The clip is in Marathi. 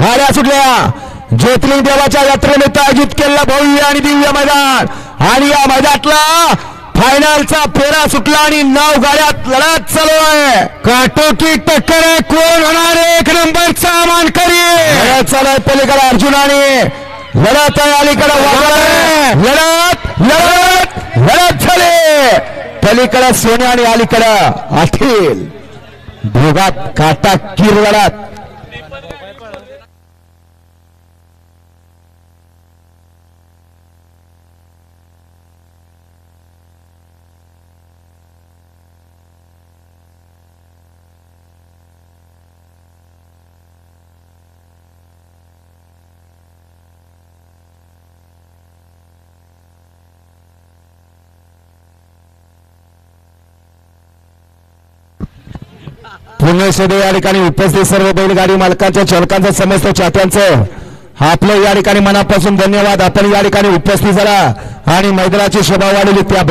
गाड्या सुटल्या. ज्योतिर्लिंग देवाच्या यात्रेनिमित्त आयोजित केलेला भव्य आणि दिव्य मैदान. आणि या मैदानातला फायनलचा फेरा सुटला आणि नाव गाड्यात लढत चालू आहे. काटोकी टक्कर आहे कोण होणार एक नंबरचा मानकरी? लढत चालू आहे पलीकडे अर्जुनाने लढत आहे अलीकडे लढत लढत लढत झाली. पलीकडे सोने आणि अलीकडं अखिल. दोघात काटा किर लढत पुण्यशोधे या ठिकाणी उपस्थित सर्व बैलगाडी मालकांच्या चालकांचं समस्त चाहत्यांचं. आपलं या ठिकाणी मनापासून धन्यवाद. आपण या ठिकाणी उपस्थित झाला आणि मैदानाची शोभा वाढवली. त्या